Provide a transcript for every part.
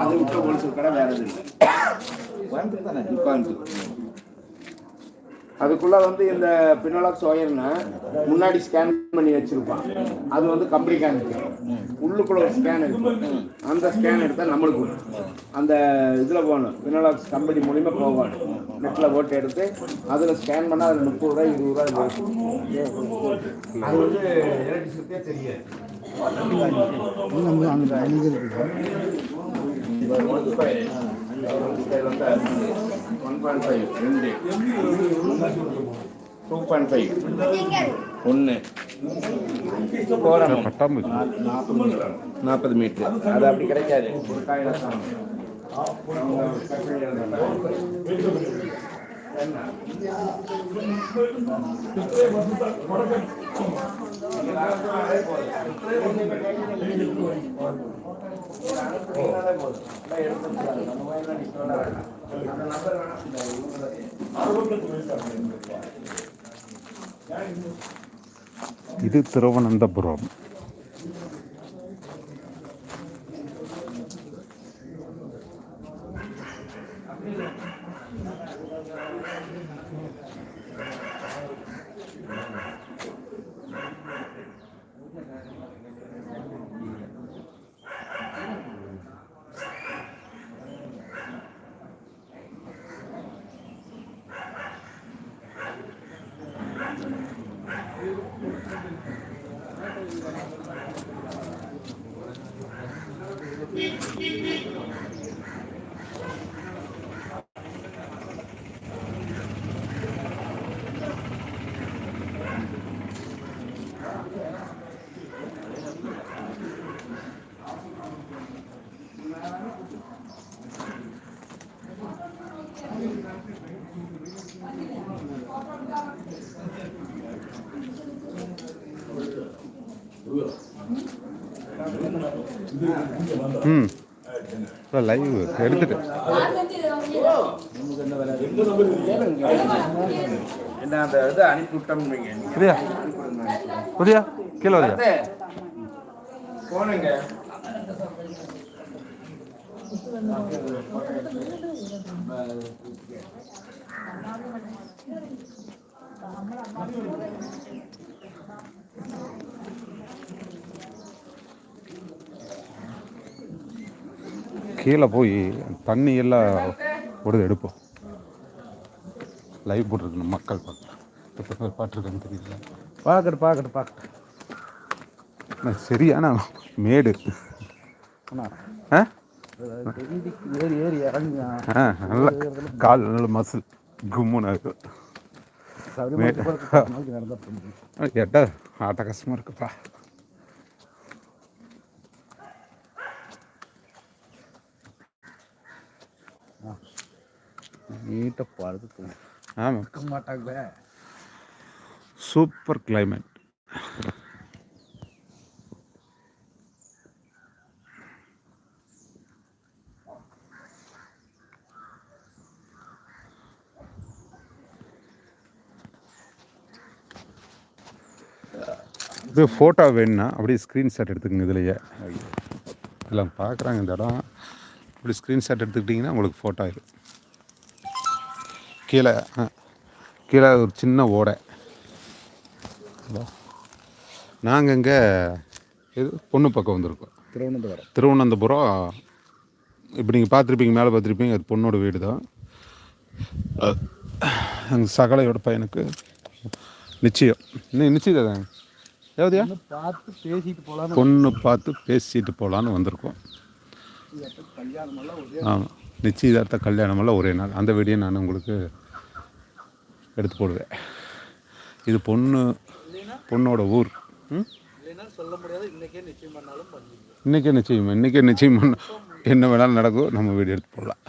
அது விட்ட ஹோல்சேல் கடை வேற இல்லை கோயம்புத்தூர் தானே கோயம்புத்தூர் அதுக்குள்ள வந்து இந்த பினோலாக்ஸ் ஒயர்னா முன்னாடி ஸ்கேன் பண்ணி வச்சிருப்பான். அது வந்து கம்பெனி இருக்கு. உள்ளுக்குள்ள ஒரு ஸ்கேன் இருக்கு. அந்த ஸ்கேன் எடுத்தா நம்மளுக்கு. அந்த இதுல போகணும். பினோலாக்ஸ் கம்பெனி மூலியமா போகணும். நெட்ல போட்டு எடுத்து அதுல ஸ்கேன் பண்ணா அது முப்பது ரூபாய் இருபது வரும். அது வந்து எலக்ட்ரிசிட்டியே தெரியாது. அங்கே ஒன் பாயிண்ட் ஃபைவ் ரெண்டு டூ பாயிண்ட் ஃபைவ் ஒன்று போகிறோம் பட்டாம்பூச்சி நாற்பது மீட்ரு அது அப்படி கிடைக்காது ஒரு காயில தான் இது திருவனந்தபுரம். personas. ம். லைவ். எடுத்துட்டு. புரியா. புரியா கீழே வரியா போனுங்க. கீழே போய் தண்ணி எல்லாம் ஒரு எடுப்போம் லைவ் போட்டிருக்கணும் மக்கள் பார்க்கலாம் எத்தனை பேர் பார்த்துருக்கான்னு தெரியல பார்க்கட்டு பார்க்கட்டு பார்க்கட்டு சரியான மேடு. ஆ? ஏறி ஏறி இறங்கி ஆ நல்ல கால் நல்ல மசில் கும்முன்னு இருக்கும் கேட்டா ஆட்ட கஷ்டமாக இருக்குப்பா. நீட்டாக படுத்து ஆமாம் மாட்டாங்க. சூப்பர் கிளைமேட் இது ஃபோட்டோ வேணும்னா அப்படியே ஸ்க்ரீன்ஷாட் எடுத்துக்கங்க இதுலையே. எல்லாம் பார்க்குறாங்க இந்த இடம். இப்படி ஸ்க்ரீன்ஷாட் எடுத்துக்கிட்டிங்கன்னா உங்களுக்கு ஃபோட்டோ ஆயிடும் கீழே கீழே ஒரு சின்ன ஓடை. நாங்கள் இங்கே இது பொண்ணு பக்கம் வந்திருக்கோம். திருவனந்தபுரம். திருவனந்தபுரம் இப்போ நீங்கள் பார்த்துருப்பீங்க மேலே பார்த்துருப்பீங்க அது பொண்ணோட வீடு தான் எங்கள் சகலையோட பையனுக்கு நிச்சயம். இன்னும் நிச்சயம் எவ்வளோயா பார்த்து பேசிட்டு போகலான்னு பொண்ணு பார்த்து பேசிட்டு போகலான்னு வந்திருக்கோம். ஆமாம் நிச்சயதார்த்த கல்யாணமெல்லாம் ஒரே நாள். அந்த வீடியோ நான் உங்களுக்கு எடுத்து போடுவேன் இது பொண்ணு பொண்ணோட ஊர். இன்றைக்கே நிச்சயம் இன்றைக்கே நிச்சயம் பண்ண என்ன வேணாலும் நடக்கும் நம்ம வீடியோ எடுத்து போடலாம்.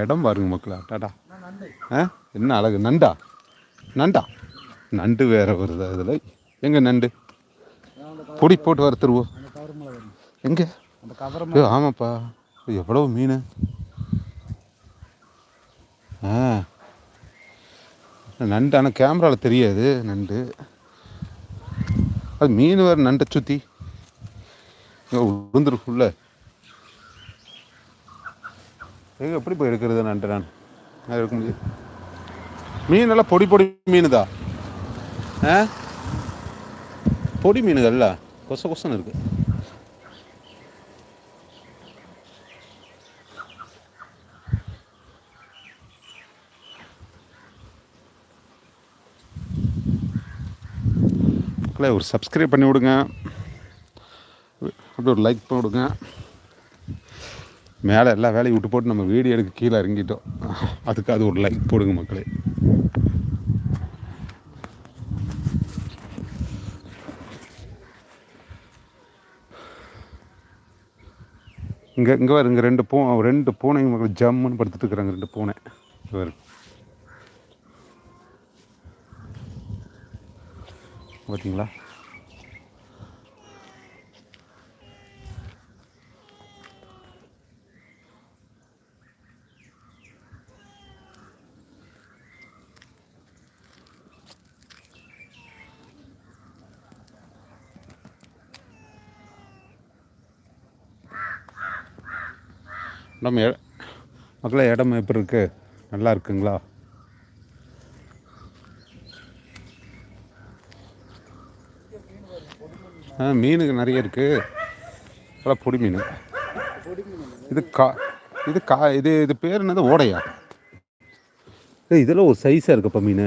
இடம் பாருங்க மக்களா டாடா ஆ? என்ன அழகு நண்டா? நண்டா? நண்டு வேற வருதா இதில் எங்கே நண்டு? பொடி போட்டு வறுத்துருவோம் எங்கே? ஆமாப்பா. எவ்வளோ மீன்? நண்டு ஆனால் கேமராவில் தெரியாது நண்டு. அது மீன் வேறு நண்டை சுற்றி விழுந்துருக்குள்ள எங்கே எப்படி போய் எடுக்கிறது நண்டு நான்? நான் எடுக்க முடியும் மீனெல்லாம் பொடி பொடி மீனுதா? ஆ? பொடி மீனுகள்ல கொச கொசன்னு இருக்குது பக்கத்தில் ஒரு சப்ஸ்கிரைப் பண்ணி விடுங்க அப்படியே ஒரு லைக் பண்ணி விடுங்க மேலே எல்லா வேலையும் விட்டு போட்டு நம்ம வீடியோ எடுக்க கீழே இறங்கிட்டோம். அதுக்கு அது ஒரு லைக் போடுங்க மக்களே. இங்கே இங்கே இங்கே ரெண்டு பூ ரெண்டு பூனைங்க மக்கள் ஜம்முன்னு படுத்துட்டு இருக்கிறாங்க ரெண்டு பூனை. இங்க பார்த்தீங்களா இடம் எ- மக்களே இடம் எப்படி இருக்குது நல்லா இருக்குங்களா? ஆ மீனுக்கு நிறைய இருக்குது நல்லா பொடி மீன். இது கா இது கா இது இது பேர் என்னது? ஓடையா? ஏய், இதெல்லாம் ஒரு சைஸாக இருக்குப்பா மீன்.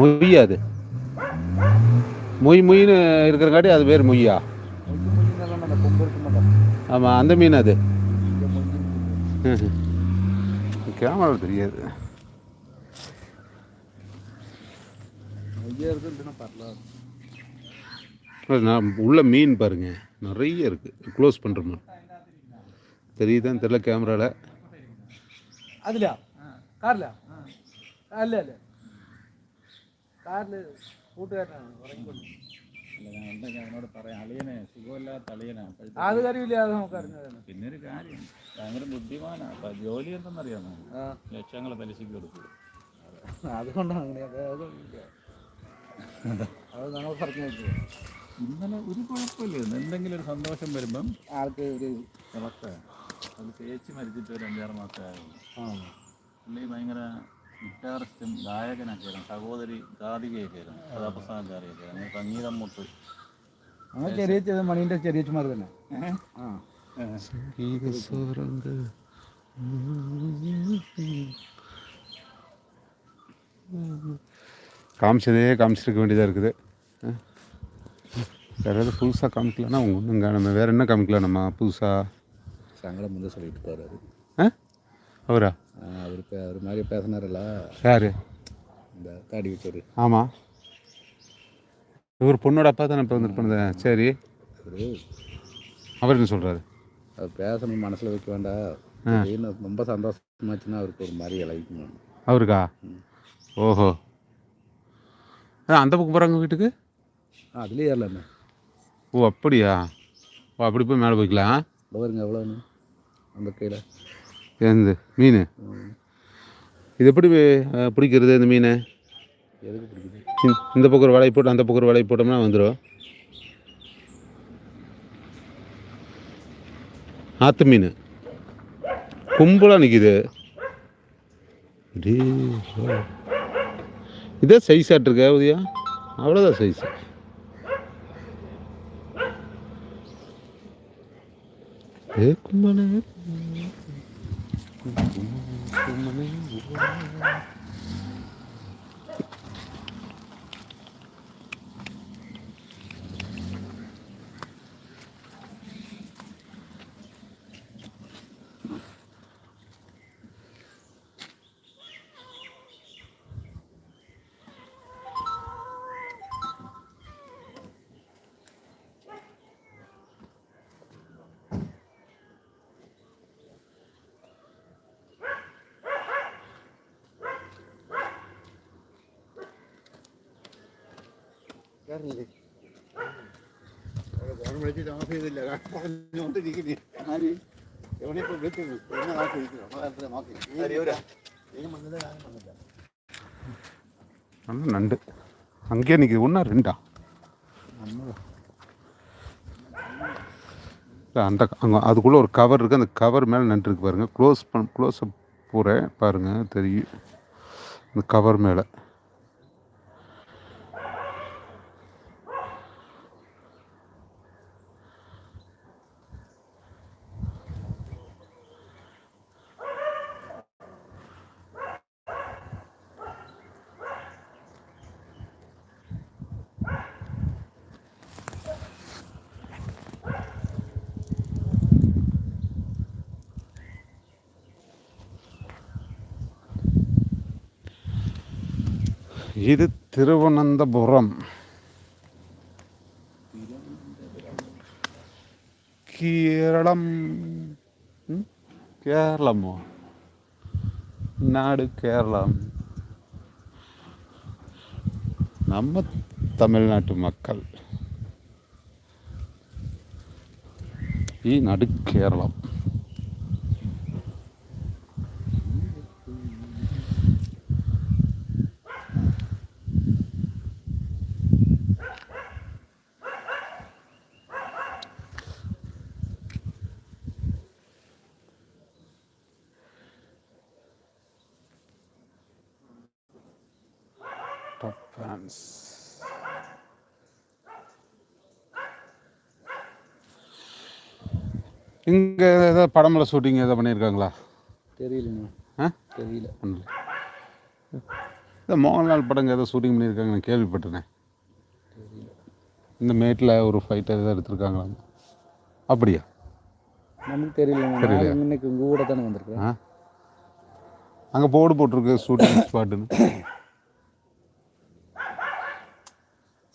மொய்யா அது. மொய் மொய்னு இருக்கிறங்காட்டி அது பேர் மொய்யா. ஆமாம் அந்த மீன் அது. கேமரா தெரியாது. மொய்யா இருக்குன்னு நான் உள்ள மீன் பாருங்க நிறைய இருக்குது க்ளோஸ் பண்ணுற மாதிரி தெரியுதான்னு தெரியல கேமராவில் அதுலையா கார்லையா இல்ல இல்ல കാറില് കൂട്ടുകാരനാണ് ഉറങ്ങിക്കൊണ്ട് അല്ല ഞാൻ എന്തൊക്കെ അവനോട് പറയാം അളിയനെ സുഖമില്ലാത്ത അളിയനാ അപ്പോഴത്തെ അത് കാര്യമില്ല അത് നമുക്ക് അറിഞ്ഞതാണ് പിന്നെ ഒരു കാര്യം ഭയങ്കര ബുദ്ധിമാനാ അപ്പൊ ജോലി എന്തെന്നറിയാമോ ആ ലക്ഷങ്ങളെ പലിശക്ക് കൊടുക്കും അതുകൊണ്ടാണ് അങ്ങനെ അത് അത് ഞങ്ങൾ പറഞ്ഞു നോക്കുക ഇന്നലെ ഒരു കുഴപ്പമില്ല എന്തെങ്കിലും ഒരു സന്തോഷം വരുമ്പം ആൾക്ക് ഒരു ഇളക്ക അത് ചേച്ചി മരിച്ചിട്ട് ഒരു അഞ്ചാറ് മാസമായിരുന്നു ആ പുള്ളി ഭയങ്കര ഗിറ്റാറിസ്റ്റും ഗായകനൊക്കെ ആയിരുന്നു സഹോദരി ഗാതികയൊക്കെ ആയിരുന്നു കഥാപ്രസാദകാരിയൊക്കെ ആയിരുന്നു സംഗീതം മുട്ട് അങ്ങനെ ചെറിയ ചെറിയ മണീൻ്റെ ചെറിയ ചുമാർ തന്നെ ആ காமிச்சதே காமிச்சிருக்க வேண்டியதாக இருக்குது ஆ? வேற ஏதாவது புதுசாக காமிக்கலன்னா அவங்க ஒன்றுங்க நம்ம வேற என்ன காமிக்கலாம் நம்ம புதுசாக சங்கடம் வந்து சொல்லிட்டு போறாரு ஆ? அவரா? அவர் அவர் மாதிரி பேசினார்ல யார்? இந்த தாடி வச்சவர். ஆமாம் இவர் பொண்ணோட அப்பா தானே இப்போ வந்துட்டு சரி. அவரு. அவர் என்ன சொல்கிறாரு அவர் பேசணும் மனசில் வைக்க வேண்டாம். ரொம்ப சந்தோஷமாச்சுன்னா அவருக்கு ஒரு மாதிரி இழக்கணும் அவருக்கா? ஓஹோ. ஆ அந்த பக்கம் போகிறாங்க வீட்டுக்கு? அதுலேயே ஏறலண்ணே ஓ அப்படியா? ஓ அப்படி போய் மேலே போய்க்கலாம் இவ்வளோ வருங்க எவ்வளோண்ணே அந்த கையில் எந்த மீன்? இது எப்படி பிடிக்கிறது இந்த மீன்? எதுக்கு பிடிக்குது? இந்த- பக்கம் ஒரு வலை போட்டு அந்த பக்கம் ஒரு வலை போட்டோம்னா வந்துடும் ஆத்து மீன். கும்பலாக நிற்கிது இதே சைஸ் ஆட்டிருக்க உதயா? அவ்வளோதான் சைஸ் ஏ கும்மனே கும்மனே நல்ல நண்டு அங்கேயே நிற்கிது ஒன்றா ரெண்டா இல்ல, அந்த அங்கே அதுக்குள்ளே ஒரு கவர் இருக்குது அந்த கவர் மேலே நண்டு இருக்கு பாருங்கள் க்ளோஸ் பண் க்ளோஸ் அப் போகிறேன் பாருங்கள் தெரியும் அந்த கவர் மேலே இது திருவனந்தபுரம் கேரளம் ம்? கேரளமோ நாடு கேரளம் நம்ம தமிழ்நாட்டு மக்கள் ഈ നട് டாப் ஃபேன்ஸ் இங்கே ஏதாவது படமில் ஷூட்டிங் ஏதாவது பண்ணியிருக்காங்களா? தெரியலண்ணா ஆ? தெரியல. பண்ணல. இந்த மோகன்லால் படம் ஏதாவது ஷூட்டிங் பண்ணியிருக்காங்க நான் கேள்விப்பட்டிருந்தேன் இந்த மேட்டில் ஒரு ஃபைட்டர் ஏதாவது எடுத்திருக்காங்களா அப்படியா? நமக்கு தெரியல இன்னைக்கு உங்கள் கூட தானே வந்திருக்கேன் அங்கே போர்டு போட்டிருக்கு ஷூட்டிங் ஸ்பாட்டுன்னு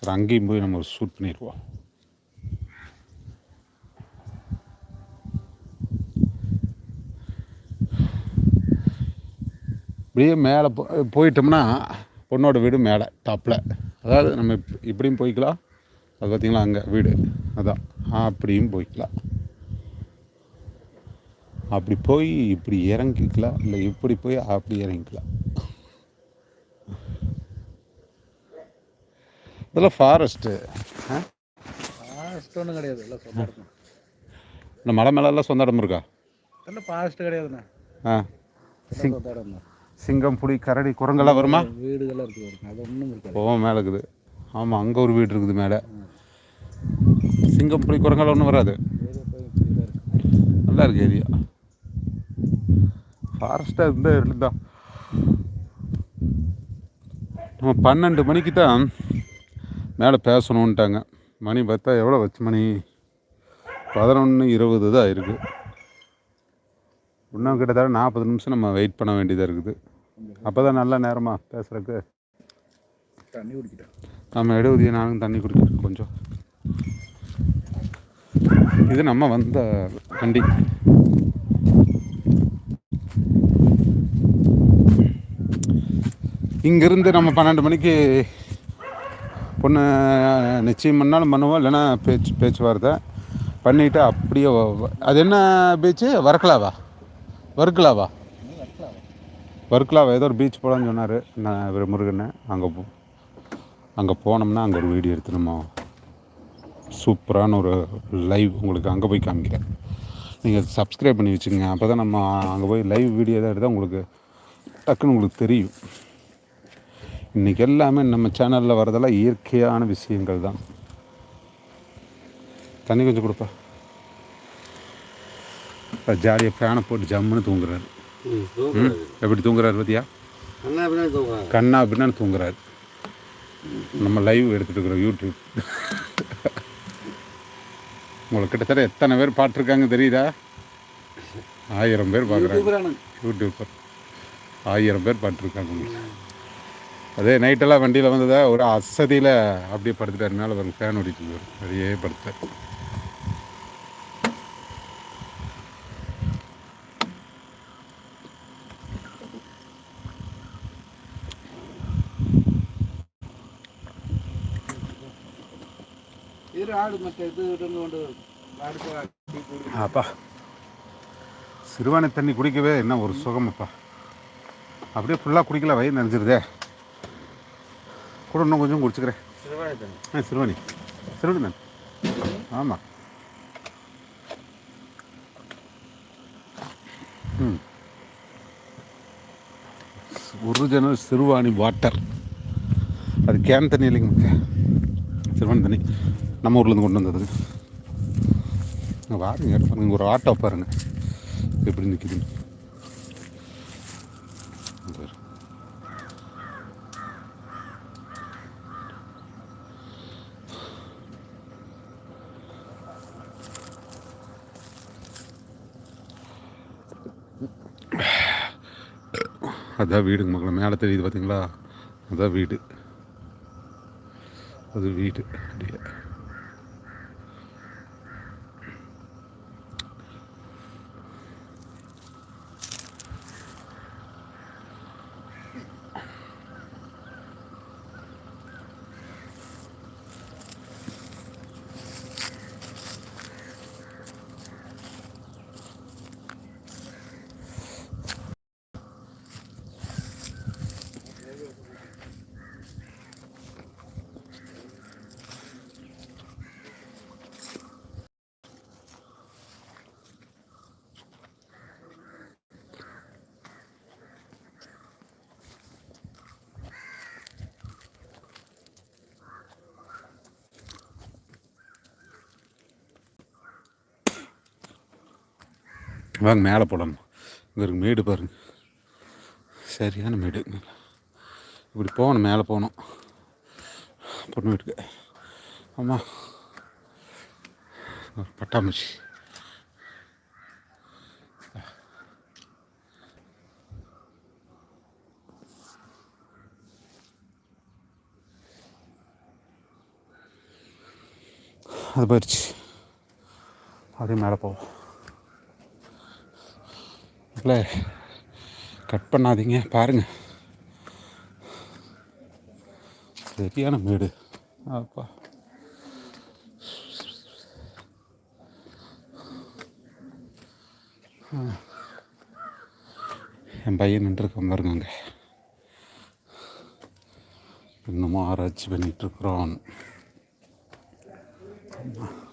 சரி அங்கேயும் போய் நம்ம ஷூட் பண்ணிடுவோம். இப்படியே மேலே போ போயிட்டோம்னா பொண்ணோட வீடு மேலே டாப்பில் அதாவது நம்ம இப்- இப்படியும் போய்க்கலாம். அது பார்த்தீங்களா அங்கே வீடு. அதான். அப்படியும் போய்க்கலாம். அப்படி போய் இப்படி இறங்கிக்கலாம். இல்லை இப்படி போய் அப்படி இறங்கிக்கலாம். இதெல்லாம் ஃபாரஸ்ட்டு ஃபாரஸ்ட் ஒன்றும் கிடையாது. எல்லாம் சொந்த இடம். இந்த மலை மேலெல்லாம் சொந்த இடம் இருக்கா? எல்லாம் ஃபாரஸ்ட் கிடையாதுண்ணா. ஆ. சொந்த இடம் தான் சிங்கம் புலி கரடி குரங்கெல்லாம் வருமா? வீடுகள்லாம் இருக்குது அது ஒன்றும் இருக்காது. போவோம் மேலே இருக்குது. ஆமாம் அங்கே ஒரு வீடு இருக்குது மேலே. சிங்கம் புலி குரங்கெல்லாம் ஒன்றும் வராது. நல்லா இருக்கு ஏரியா ஃபாரஸ்ட்டாக இருந்தால் இருந்தா நம்ம பன்னெண்டு மணிக்கு தான் மேலே பேசணுன்ட்டாங்க. மணி பார்த்தா எவ்வளோ வச்சு மணி? பதினொன்று இருபது தான் இருக்குது இன்னும் கிட்டத்தட்ட நாற்பது நிமிஷம் நம்ம வெயிட் பண்ண வேண்டியதாக இருக்குது. அப்போ தான் நல்ல நேரமாக பேசுகிறதுக்கு தண்ணி குடிக்கிட்டேன் நம்ம எடுவதிய நானும் தண்ணி குடிக்கிறோம் கொஞ்சம். இது நம்ம வந்த வண்டி. இங்கேருந்து நம்ம பன்னெண்டு மணிக்கு பொண்ணு நிச்சயம் பண்ணாலும் பண்ணுவோம் இல்லைன்னா பேச்சு பேச்சுவார்த்தை பண்ணிவிட்டு அப்படியே அது என்ன பீச்சு வர்க்கலாவா? வர்க்கலாவா? வர்க்கலாவா? ஏதோ ஒரு பீச் போகலான்னு சொன்னார் நான் இவர் முருகன் அங்கே போ அங்கே போனோம்னா அங்கே ஒரு வீடியோ எடுத்து நம்ம சூப்பரான ஒரு லைவ் உங்களுக்கு அங்கே போய் காமிக்கிறேன். நீங்கள் சப்ஸ்கிரைப் பண்ணி வச்சுக்கோங்க. அப்போ தான் நம்ம அங்கே போய் லைவ் வீடியோ தான் எடுத்தால் உங்களுக்கு டக்குன்னு உங்களுக்கு தெரியும். இன்றைக்கி எல்லாமே நம்ம சேனலில் வரதெல்லாம் இயற்கையான விஷயங்கள் தான். தண்ணி கொஞ்சம் கொடுப்பா. ஜாலியாக ஃபேனை போட்டு ஜம்முன்னு தூங்குறாரு. எப்படி தூங்குறாரு தூங்குறாங்க கண்ணா அப்படின்னு தூங்குறாரு. நம்ம லைவ் எடுத்துட்டு இருக்கிறோம் யூடியூப் உங்களுக்கு கிட்டத்தட்ட எத்தனை பேர் பார்த்துருக்காங்க தெரியுதா? ஆயிரம் பேர் பார்க்குறாங்க. யூடியூப்பர் ஆயிரம் பேர் பார்த்துருக்காங்க உங்களுக்கு. அதே நைட்டெல்லாம் வண்டியில் வந்ததா ஒரு அசதியில் அப்படியே படுத்துட்டாரு. மேலே வரும் ஃபேன் ஓடிட்டு இருக்காரு அப்படியே அடுத்த அப்பா சிறுவாணி தண்ணி குடிக்கவே என்ன ஒரு சுகமப்பா அப்படியே ஃபுல்லாக குடிக்கல வயிறு நினைச்சிருதே கூட இன்னும் கொஞ்சம் குடிச்சுக்கிறேன். ஆ சிறுவாணி. சிறுவாணி நான் ஆமாம் ம். Original Siruvani water. அது கேன் தண்ணி இல்லைங்க. சிறுவாணி தண்ணி நம்ம ஊர்லேருந்து கொண்டு வந்தது. வாருங்க பாருங்க ஒரு ஆட்டோ பாருங்க. எப்படி நிற்கிதுன்னு அதான் வீடுங்க மக்களை மேலே தெரியுது பார்த்தீங்களா அதான் வீடு. அது வீடு அப்படியே. வாங்க மேலே போடணும் இங்கே இருக்கு மேடு பாருங்க. சரியான மேடு. இப்படி போகணும் மேலே போகணும். பொண்ணு வீட்டுக்கு. ஆமாம் ஒரு பட்டாம்பூச்சி. அது போயிடுச்சு அதே மேலே போவோம். இல்லை கட் பண்ணாதீங்க பாருங்கள் சரியான மேடு. அப்பா. ஆ. என் பையன் நின்றுருக்கான் பாருங்க அங்கே. இன்னமும் ஆராய்ச்சி பண்ணிகிட்ருக்குறோம் இருக்கிறோம்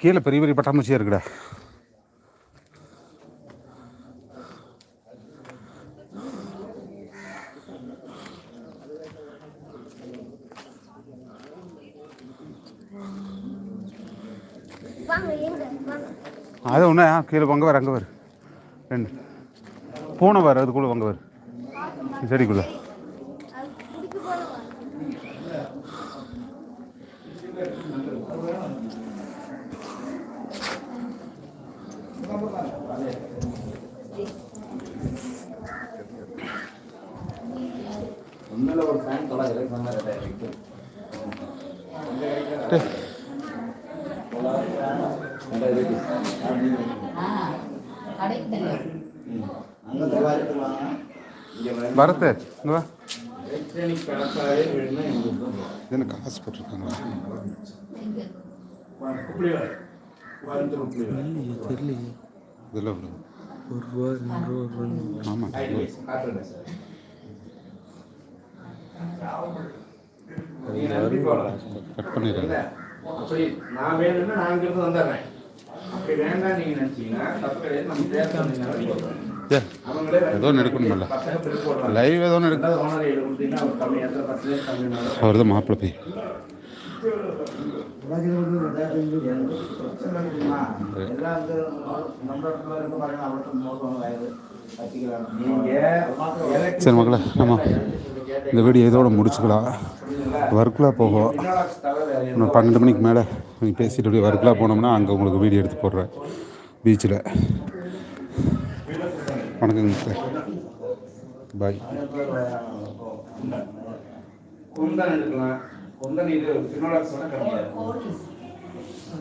கீழே பெரிய பெரிய பட்டாம்பூச்சியாக இருக்குடா. அது ஒன்று கீழே வங்க வர அங்கே வரு. ரெண்டு. பூனை வர அதுக்குள்ளே வங்க வரு. செடிக்குள்ளே அது குடிக்க போல வாங்க ஒன்றில் ஒரு ஃபேன் தொள்ளாயிரம் சொன்னார் இருக்கு தொள்ளாயிரத்துக்கு வாங்க இங்கே வா. என்ன காசு போட்டிருக்காங்களா? இதெல்லாம் கட் பண்ணிடுறேன் அப்படி நான் வேணும்னா நான் இங்கிருந்து வந்துடுறேன் அப்படி வேண்டாம் நீங்க நினைச்சீங்கன்னா தப்பு கிடையாது நம்ம ஏதோ ஒன்று லைவ் ஏதோ ஒன்று எடுக்க ஓனர் மாப்பிள்ளை போய் சரி மக்களை நம்ம இந்த வீடியோ இதோட முடிச்சுக்கலாம். ஒர்க்கில் போகும் இன்னும் பன்னெண்டு மணிக்கு மேலே நீங்கள் பேசிட்டு அப்படியே ஒர்க்கில் போனோம்னா அங்கே உங்களுக்கு வீடியோ எடுத்து போடுறேன் பீச்சில். வணக்கங்க சார் பாய். குந்தன் எடுக்கலாம் குந்தன் இது